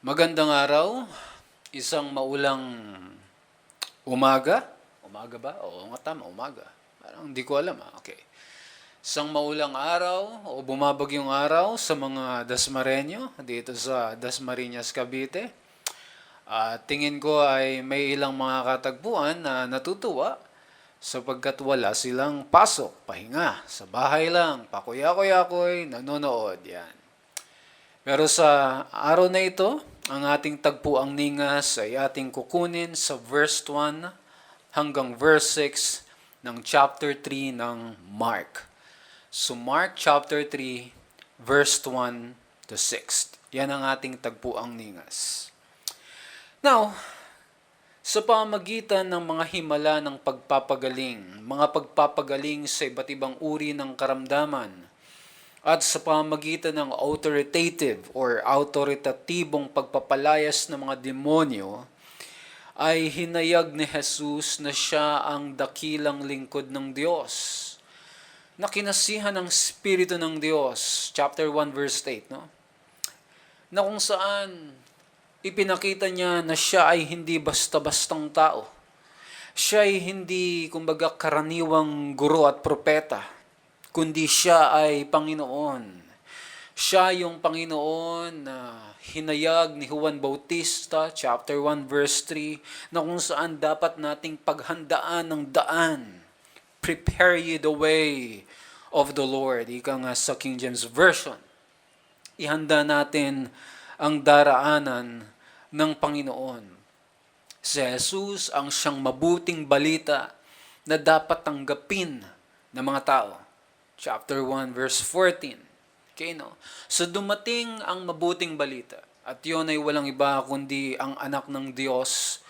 Magandang araw, isang maulang umaga. Umaga ba? Oo nga tama, umaga. Parang hindi ko alam ah. Okay. Isang maulang araw o bumabagyong araw sa mga Dasmareño dito sa Dasmariñas, Cavite. At tingin ko ay may ilang mga katagpuan na natutuwa sapagkat wala silang pasok, pahinga, sa bahay lang, pakuya-kuya-kuy, nanonood yan. Pero sa araw na ito, ang ating tagpuang ningas ay ating kukunin sa verse 1 hanggang verse 6 ng chapter 3 ng Mark. So Mark chapter 3, verse 1 to 6. Yan ang ating tagpuang ningas. Now, sa pamagitan ng mga himala ng pagpapagaling, mga pagpapagaling sa iba't ibang uri ng karamdaman, at sa pamagitan ng authoritative or autoritatibong pagpapalayas ng mga demonyo, ay hinayag ni Jesus na siya ang dakilang lingkod ng Diyos. Na kinasihan ng Espiritu ng Diyos, chapter 1 verse 8, no? Na kung saan ipinakita niya na siya ay hindi basta-bastang tao. Siya ay hindi, kumbaga, karaniwang guro at propeta, kundi siya ay Panginoon. Siya yung Panginoon na hinayag ni Juan Bautista, chapter 1, verse 3, na kung saan dapat nating paghandaan ng daan. Prepare ye the way of the Lord. Ika nga sa King James Version. Ihanda natin ang daraanan ng Panginoon. Si Jesus ang siyang mabuting balita na dapat tanggapin ng mga tao. Chapter 1, verse 14. Okay, no? So dumating ang mabuting balita. At yun ay walang iba kundi ang anak ng Diyos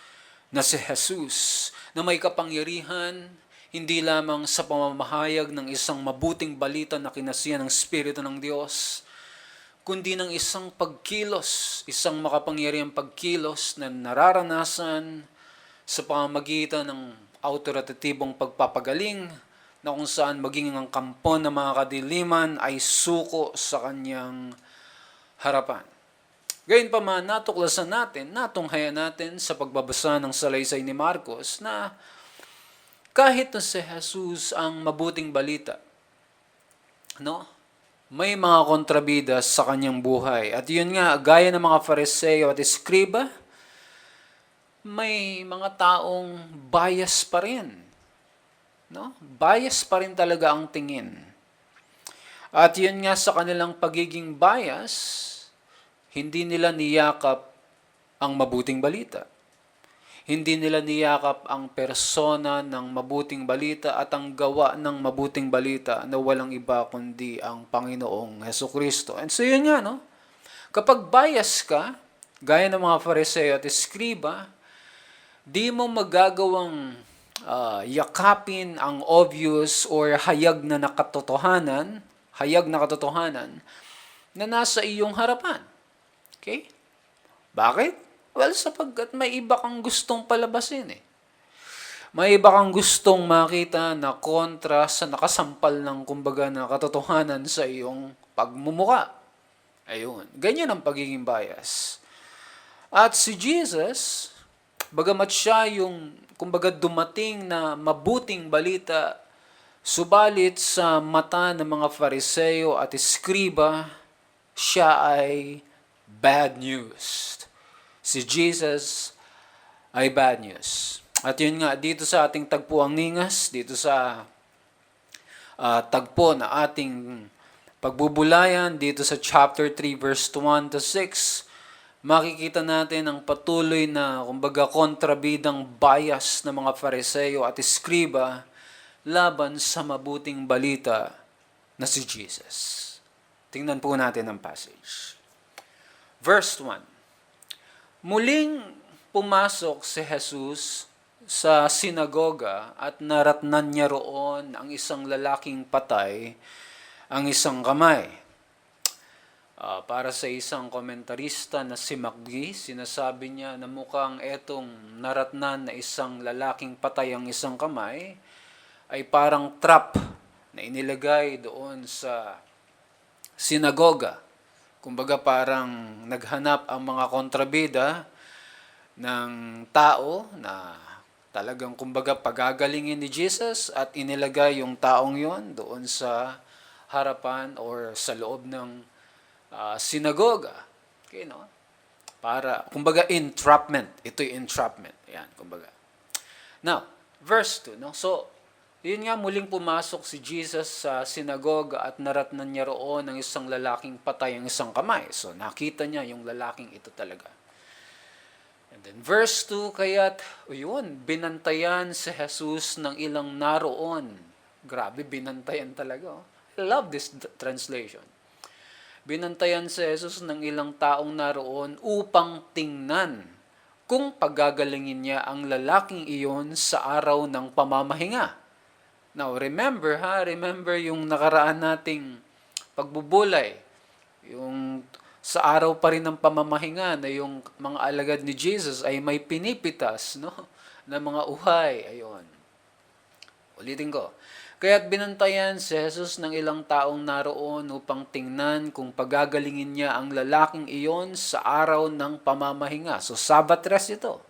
na si Jesus na may kapangyarihan hindi lamang sa pamamahayag ng isang mabuting balita na kinasiyan ng Espiritu ng Diyos, kundi ng isang pagkilos, isang makapangyarihang pagkilos na nararanasan sa pamamagitan ng autoritatibong pagpapagaling na kung saan maging ang kampo ng mga kadiliman ay suko sa kanyang harapan. Gayun pa man, natuklasan natin, natunghayan natin sa pagbabasa ng salaysay ni Marcos na kahit na si Jesus ang mabuting balita, no? may mga kontrabida sa kanyang buhay. At yun nga, gaya ng mga fariseo at eskriba, may mga taong bias pa rin. No? Bias pa rin talaga ang tingin. At yun nga sa kanilang pagiging bias, hindi nila niyakap ang mabuting balita. Hindi nila niyakap ang persona ng mabuting balita at ang gawa ng mabuting balita na walang iba kundi ang Panginoong Heso Kristo. And so yun nga, no? Kapag bias ka, gaya ng mga fariseo at eskriba, di mo magagawang ah, yakapin ang obvious or hayag na nakatotohanan, hayag na katotohanan na nasa iyong harapan. Okay? Bakit? Well, sapagkat may iba kang gustong palabasin eh. May iba kang gustong makita na kontra sa nakasampal ng kumbaga na katotohanan sa iyong pagmumuka. Ayun. Ganyan ang pagiging bias. At si Jesus, bagamat siya yung kumbaga dumating na mabuting balita, subalit sa mata ng mga fariseo at eskriba, siya ay bad news si Jesus ay bad news. At yun nga, dito sa ating tagpuang ningas, dito sa uh, tagpo na ating pagbubulayan, dito sa chapter 3 verse 1 to 6, makikita natin ang patuloy na, kumbaga, kontrabidang bias ng mga fariseo at eskriba laban sa mabuting balita na si Jesus. Tingnan po natin ang passage. Verse 1. Muling pumasok si Jesus sa sinagoga at naratnan niya roon ang isang lalaking patay, ang isang kamay. Uh, para sa isang komentarista na si McGee, sinasabi niya na mukhang etong naratnan na isang lalaking patay ang isang kamay ay parang trap na inilagay doon sa sinagoga. Kumbaga parang naghanap ang mga kontrabida ng tao na talagang kumbaga pagagalingin ni Jesus at inilagay yung taong yon doon sa harapan or sa loob ng ah, sinagoga. Okay, no? Para, kumbaga entrapment. Ito yung entrapment. Yan, kumbaga. Now, verse 2, no? So, yun nga, muling pumasok si Jesus sa sinagoga at naratnan niya roon ng isang lalaking patay ang isang kamay. So, nakita niya yung lalaking ito talaga. And then verse 2, kaya't, yun, binantayan si Jesus ng ilang naroon. Grabe, binantayan talaga. Oh. I love this translation. Binantayan si Jesus ng ilang taong naroon upang tingnan kung pagagalingin niya ang lalaking iyon sa araw ng pamamahinga. Now, remember ha, remember yung nakaraan nating pagbubulay. Yung sa araw pa rin ng pamamahinga na yung mga alagad ni Jesus ay may pinipitas, no? Na mga uhay, ayon. Ulitin ko. Kaya't binantayan si Jesus ng ilang taong naroon upang tingnan kung pagagalingin niya ang lalaking iyon sa araw ng pamamahinga. So, Sabbath rest ito.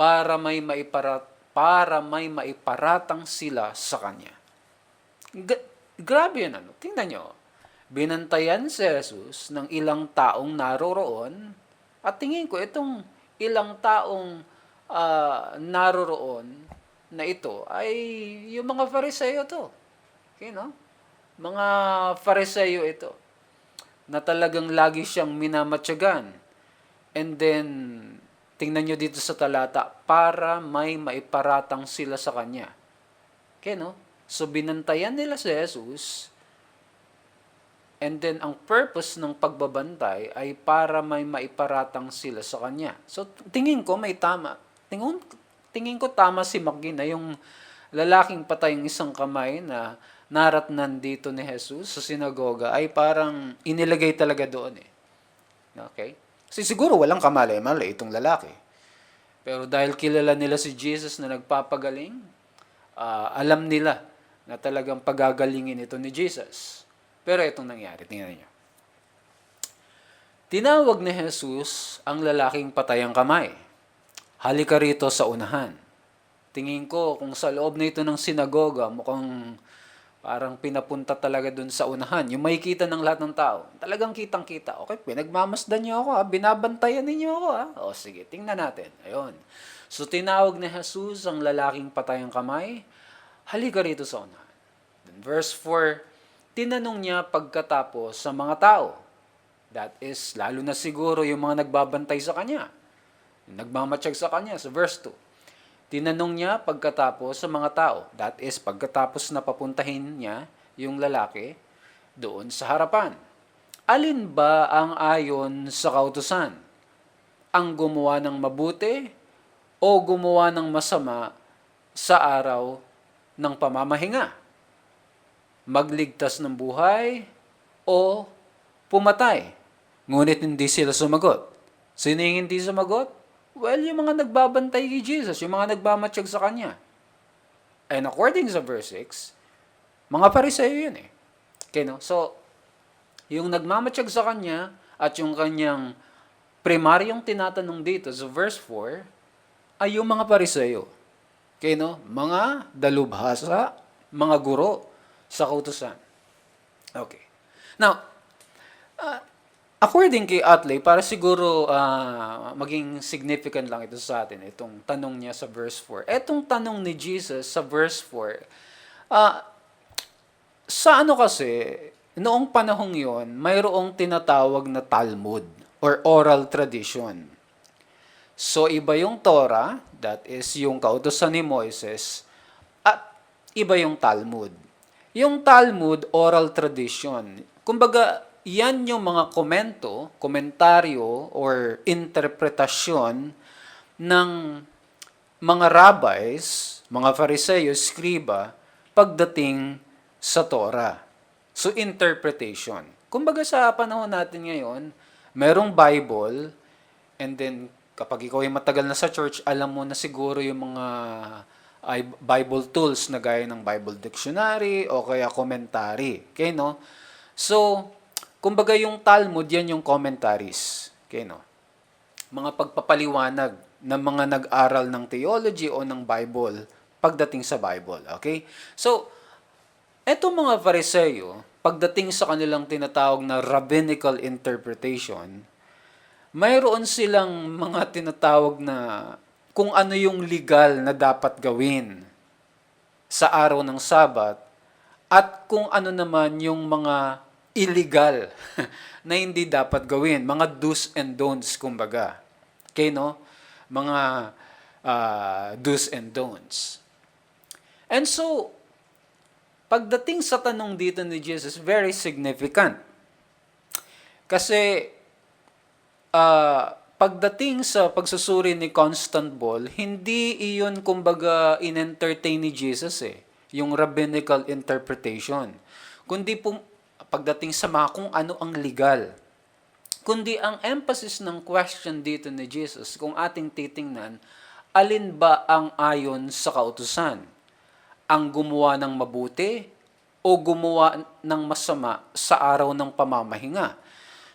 Para may maiparat para may maiparatang sila sa kanya. Ga- grabe yan ano. Tingnan nyo. Binantayan si Jesus ng ilang taong naroroon at tingin ko itong ilang taong ah, naroroon na ito ay yung mga fariseyo to. Okay, no? Mga fariseyo ito na talagang lagi siyang minamatyagan. And then, tingnan nyo dito sa talata, para may maiparatang sila sa Kanya. Okay, no? So, binantayan nila si Jesus, and then ang purpose ng pagbabantay ay para may maiparatang sila sa Kanya. So, tingin ko may tama. Tingin, tingin ko tama si Magina, yung lalaking patay ang isang kamay na naratnan dito ni Jesus sa sinagoga ay parang inilagay talaga doon eh. Okay? Kasi siguro walang kamalay-malay itong lalaki. Pero dahil kilala nila si Jesus na nagpapagaling, ah, alam nila na talagang pagagalingin ito ni Jesus. Pero itong nangyari, tingnan niyo. Tinawag ni Jesus ang lalaking patay ang kamay. Halika rito sa unahan. Tingin ko kung sa loob na ito ng sinagoga, mukhang parang pinapunta talaga dun sa unahan. Yung makikita ng lahat ng tao. Talagang kitang-kita. Okay, pinagmamasdan niyo ako ha. Binabantayan ninyo ako ha. O sige, tingnan natin. Ayun. So tinawag ni Jesus ang lalaking patay ang kamay. Halika rito sa unahan. Then verse 4, tinanong niya pagkatapos sa mga tao. That is, lalo na siguro yung mga nagbabantay sa kanya. Nagmamatsyag sa kanya. Sa verse 2, tinanong niya pagkatapos sa mga tao. That is, pagkatapos na papuntahin niya yung lalaki doon sa harapan. Alin ba ang ayon sa kautusan? Ang gumawa ng mabuti o gumawa ng masama sa araw ng pamamahinga? Magligtas ng buhay o pumatay? Ngunit hindi sila sumagot. Sino yung hindi sumagot? Well, yung mga nagbabantay kay Jesus, yung mga nagmamatsyag sa Kanya. And according sa verse 6, mga pariseyo yun eh. Okay, no? So, yung nagmamatsyag sa Kanya at yung Kanyang primaryong tinatanong dito sa verse 4 ay yung mga pariseyo. Okay, no? Mga dalubhasa, mga guro sa kautusan. Okay. Now, ah, according kay Atley, para siguro ah, maging significant lang ito sa atin, itong tanong niya sa verse 4. Etong tanong ni Jesus sa verse 4, ah, sa ano kasi, noong panahong yon, mayroong tinatawag na Talmud or oral tradition. So, iba yung Torah, that is yung kautosan ni Moises, at iba yung Talmud. Yung Talmud, oral tradition. Kumbaga, yan yung mga komento, komentaryo, or interpretasyon ng mga rabbis, mga fariseyo, skriba, pagdating sa Torah. So, interpretation. Kumbaga sa panahon natin ngayon, merong Bible, and then kapag ikaw ay matagal na sa church, alam mo na siguro yung mga Bible tools na gaya ng Bible Dictionary o kaya commentary. Okay, no? So, Kumbaga yung Talmud, yan yung commentaries. Okay, no? Mga pagpapaliwanag ng mga nag-aral ng theology o ng Bible pagdating sa Bible. Okay? So, eto mga Fariseo, pagdating sa kanilang tinatawag na rabbinical interpretation, mayroon silang mga tinatawag na kung ano yung legal na dapat gawin sa araw ng Sabat at kung ano naman yung mga illegal na hindi dapat gawin, mga do's and don'ts kumbaga. Okay, no? Mga ah, do's and don'ts. And so, pagdating sa tanong dito ni Jesus, very significant. Kasi, ah, pagdating sa pagsusuri ni Constant Ball, hindi iyon kumbaga in-entertain ni Jesus eh, yung rabbinical interpretation. Kundi po, pagdating sa mga kung ano ang legal. Kundi ang emphasis ng question dito ni Jesus, kung ating titingnan, alin ba ang ayon sa kautusan? Ang gumawa ng mabuti o gumawa ng masama sa araw ng pamamahinga?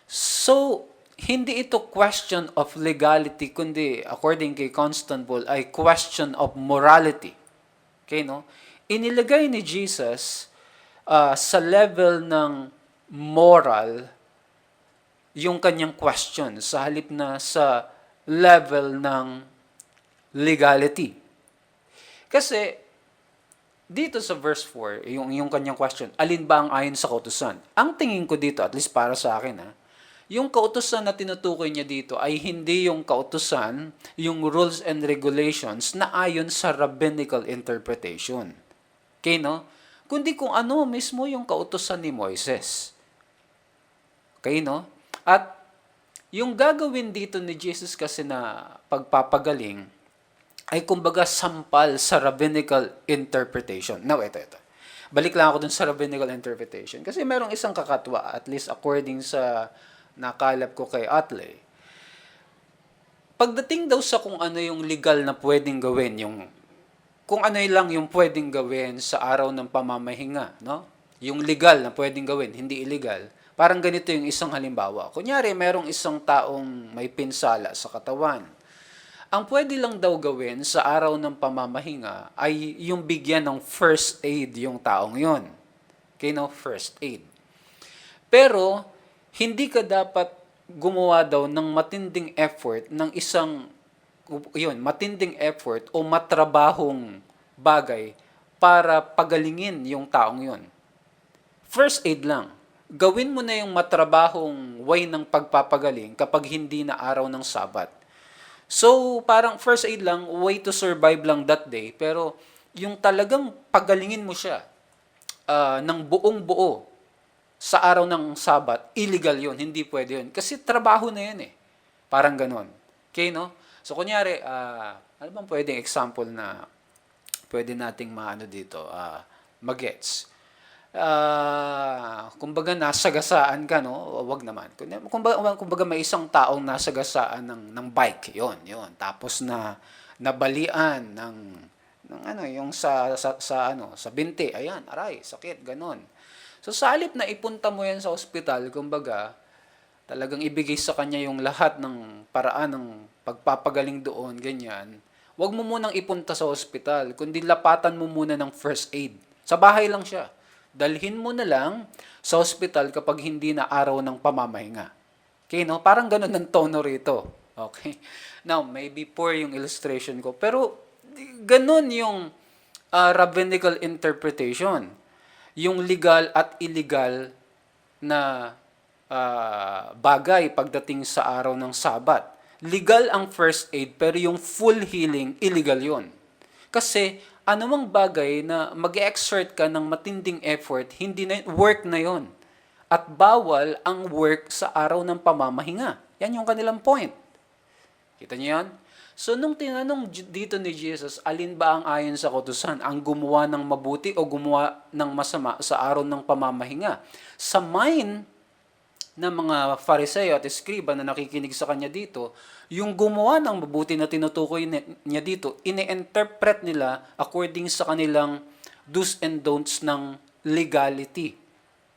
So, hindi ito question of legality, kundi according kay Constable, ay question of morality. Okay, no? Inilagay ni Jesus ah, sa level ng moral yung kanyang question sa halip na sa level ng legality. Kasi dito sa verse 4, yung, yung kanyang question, alin ba ang ayon sa kautusan? Ang tingin ko dito, at least para sa akin, ha, yung kautusan na tinutukoy niya dito ay hindi yung kautusan, yung rules and regulations na ayon sa rabbinical interpretation. Okay, no? Kundi kung ano mismo yung kautusan ni Moises. Okay, no? At yung gagawin dito ni Jesus kasi na pagpapagaling ay kumbaga sampal sa rabbinical interpretation. Now, ito, ito. Balik lang ako dun sa rabbinical interpretation. Kasi merong isang kakatwa, at least according sa nakalap ko kay Atley, pagdating daw sa kung ano yung legal na pwedeng gawin, yung kung ano lang yung pwedeng gawin sa araw ng pamamahinga, no? Yung legal na pwedeng gawin, hindi illegal. Parang ganito yung isang halimbawa. Kunyari, merong isang taong may pinsala sa katawan. Ang pwede lang daw gawin sa araw ng pamamahinga ay yung bigyan ng first aid yung taong yon. Okay, no? First aid. Pero, hindi ka dapat gumawa daw ng matinding effort ng isang yun, matinding effort o matrabahong bagay para pagalingin yung taong yun. First aid lang. Gawin mo na yung matrabahong way ng pagpapagaling kapag hindi na araw ng sabat. So, parang first aid lang, way to survive lang that day. Pero, yung talagang pagalingin mo siya ah, ng buong buo sa araw ng sabat, illegal yon hindi pwede yun. Kasi trabaho na yun eh. Parang ganon. Okay, no? So, kunyari, ah, ano bang pwedeng example na pwede nating maano dito, ah, magets? Ah, kumbaga nasagasaan ka, no? Wag naman. Kumbaga, kumbaga may isang taong nasagasaan ng ng bike, 'yon, 'yon. Tapos na nabalian ng ng ano, yung sa sa, sa ano, sa binti. Ayan, aray, sakit, ganon. So sa halip na ipunta mo yan sa ospital, kumbaga, talagang ibigay sa kanya yung lahat ng paraan ng pagpapagaling doon, ganyan. Huwag mo munang ipunta sa ospital, kundi lapatan mo muna ng first aid. Sa bahay lang siya. Dalhin mo na lang sa ospital kapag hindi na araw ng pamamahinga. Okay, no? Parang ganun ang tono rito. Okay? Now, maybe poor yung illustration ko, pero ganun yung ah, rabbinical interpretation. Yung legal at illegal na ah, bagay pagdating sa araw ng Sabat. Legal ang first aid, pero yung full healing, illegal yun. Kasi anumang bagay na mag exert ka ng matinding effort, hindi na work na yon. At bawal ang work sa araw ng pamamahinga. Yan yung kanilang point. Kita niyo yan? So, nung tinanong dito ni Jesus, alin ba ang ayon sa kautusan? Ang gumawa ng mabuti o gumawa ng masama sa araw ng pamamahinga? Sa mind ng mga Fariseo at Eskriba na nakikinig sa kanya dito, yung gumawa ng mabuti na tinutukoy ni- niya dito, ine-interpret nila according sa kanilang do's and don'ts ng legality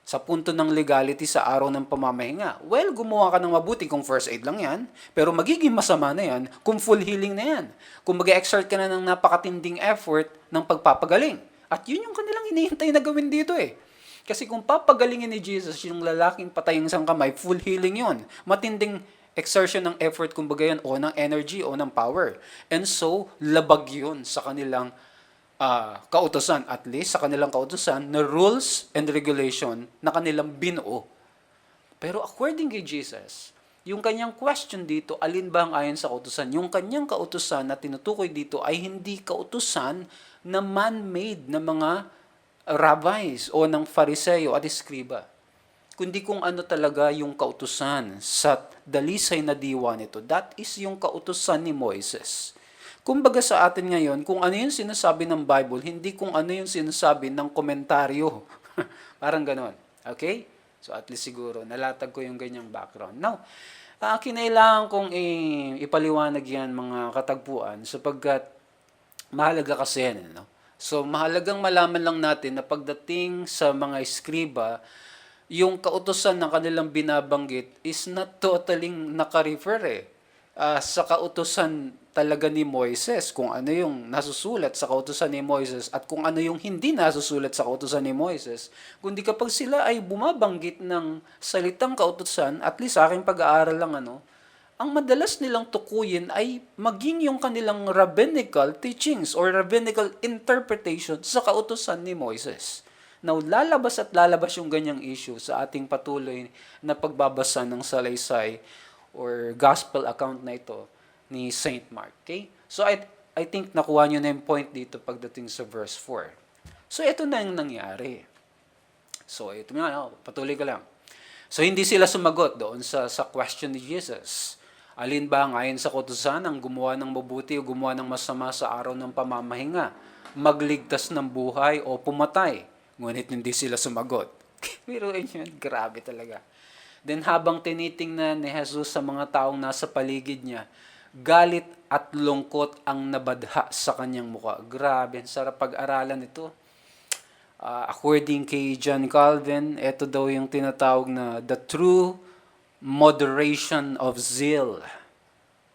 sa punto ng legality sa araw ng pamamahinga. Well, gumawa ka ng mabuti kung first aid lang yan, pero magiging masama na yan kung full healing na yan. Kung mag-exert ka na ng napakatinding effort ng pagpapagaling. At yun yung kanilang hinihintay na gawin dito eh. Kasi kung papagalingin ni Jesus yung lalaking patayang isang kamay, full healing yun. Matinding exertion ng effort, kumbaga yan, o ng energy, o ng power. And so, labag yun sa kanilang ah, kautosan, at least sa kanilang kautosan, na rules and regulation na kanilang binuo. Pero according kay Jesus, yung kanyang question dito, alin ba ang ayon sa kautusan? Yung kanyang kautusan na tinutukoy dito ay hindi kautusan na man-made na mga rabbis o ng fariseo at eskriba. Kundi kung ano talaga yung kautusan sa dalisay na diwa nito. That is yung kautusan ni Moises. Kumbaga sa atin ngayon, kung ano yung sinasabi ng Bible, hindi kung ano yung sinasabi ng komentaryo. Parang ganon. Okay? So at least siguro, nalatag ko yung ganyang background. Now, uh, kinailangan kong i- ipaliwanag yan mga katagpuan sapagkat mahalaga kasi yan. No? So mahalagang malaman lang natin na pagdating sa mga eskriba, yung kautosan na kanilang binabanggit is not totally naka-refer eh. Ah, sa kautosan talaga ni Moises, kung ano yung nasusulat sa kautosan ni Moises at kung ano yung hindi nasusulat sa kautosan ni Moises, kundi kapag sila ay bumabanggit ng salitang kautosan, at least sa aking pag-aaral lang ano, ang madalas nilang tukuyin ay maging yung kanilang rabbinical teachings or rabbinical interpretation sa kautosan ni Moises. Now, lalabas at lalabas yung ganyang issue sa ating patuloy na pagbabasa ng salaysay or gospel account na ito ni Saint Mark. Okay? So, I, I think nakuha nyo na yung point dito pagdating sa verse 4. So, ito na yung nangyari. So, ito nga, oh, patuloy ka lang. So, hindi sila sumagot doon sa, sa question ni Jesus. Alin ba ang ayon sa kutusan ang gumawa ng mabuti o gumawa ng masama sa araw ng pamamahinga? Magligtas ng buhay o pumatay? Ngunit hindi sila sumagot. Pero yun, grabe talaga. Then habang tinitingnan ni Jesus sa mga taong nasa paligid niya, galit at lungkot ang nabadha sa kanyang muka. Grabe, sarap pag-aralan ito. Ah, according kay John Calvin, ito daw yung tinatawag na the true moderation of zeal.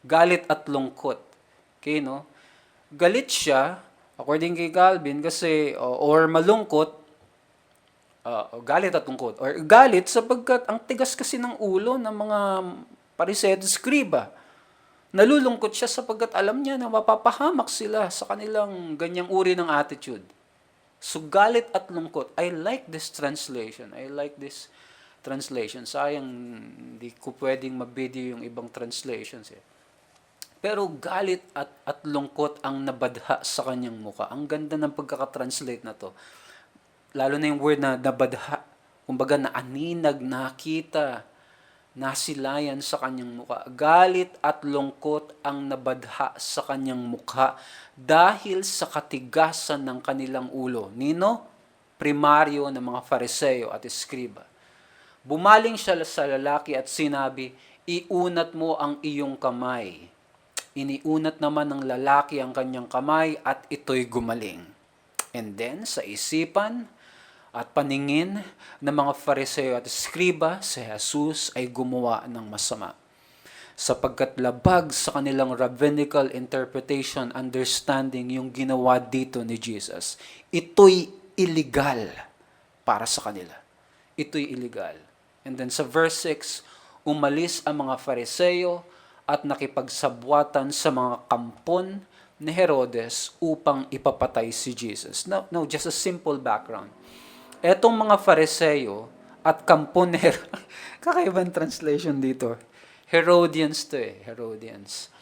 Galit at lungkot. Okay, no? Galit siya, according kay Calvin, kasi, o- or malungkot, o galit at lungkot. Or galit sapagkat ang tigas kasi ng ulo ng mga parisedo skriba. Nalulungkot siya sapagkat alam niya na mapapahamak sila sa kanilang ganyang uri ng attitude. So galit at lungkot. I like this translation. I like this translation. Sayang hindi ko pwedeng mabidyo yung ibang translations eh. Pero galit at, at lungkot ang nabadha sa kanyang muka. Ang ganda ng pagkakatranslate na to. Lalo na yung word na nabadha. Kumbaga na aninag, nakita, nasilayan sa kanyang mukha. Galit at lungkot ang nabadha sa kanyang mukha dahil sa katigasan ng kanilang ulo. Nino? Primaryo ng mga fariseo at eskriba. Bumaling siya sa lalaki at sinabi, Iunat mo ang iyong kamay. Iniunat naman ng lalaki ang kanyang kamay at ito'y gumaling. And then, sa isipan at paningin ng mga fariseo at eskriba, si Jesus ay gumawa ng masama. Sapagkat labag sa kanilang rabbinical interpretation, understanding yung ginawa dito ni Jesus. Ito'y illegal para sa kanila. Ito'y illegal. And then sa verse 6, umalis ang mga fariseo at nakipagsabwatan sa mga kampon ni Herodes upang ipapatay si Jesus. No, no, just a simple background. Etong mga fariseo at kampon ni Her- Kakaibang translation dito. Herodians to eh, Herodians.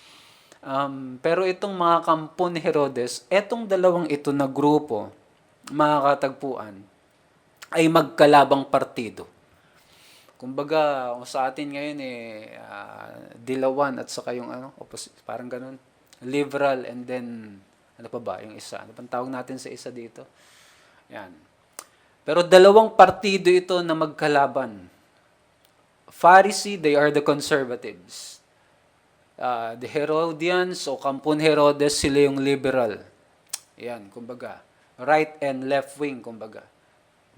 Um, pero itong mga kampon ni Herodes, etong dalawang ito na grupo, mga katagpuan, ay magkalabang partido. Kumbaga, sa atin ngayon eh, ah, dilawan at saka yung ano, opposite, parang ganun. Liberal and then, ano pa ba, yung isa. Ano pang tawag natin sa isa dito? Yan. Pero dalawang partido ito na magkalaban. Pharisee, they are the conservatives. Ah, the Herodians o Kampun Herodes, sila yung liberal. Yan, kumbaga. Right and left wing, kumbaga.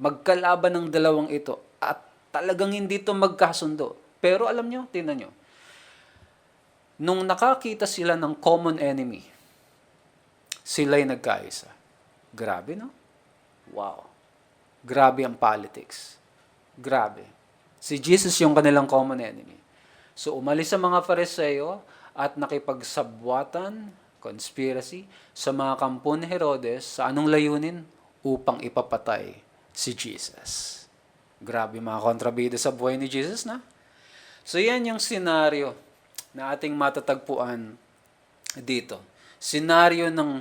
Magkalaban ng dalawang ito. Talagang hindi to magkasundo. Pero alam nyo, tingnan nyo, nung nakakita sila ng common enemy, sila'y nagkaisa. Grabe, no? Wow. Grabe ang politics. Grabe. Si Jesus yung kanilang common enemy. So umalis sa mga Fariseo at nakipagsabwatan, conspiracy, sa mga kampo ni Herodes sa anong layunin? Upang ipapatay si Jesus. Grabe mga kontrabida sa buhay ni Jesus na. So yan yung senaryo na ating matatagpuan dito. Senaryo ng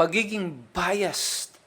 pagiging biased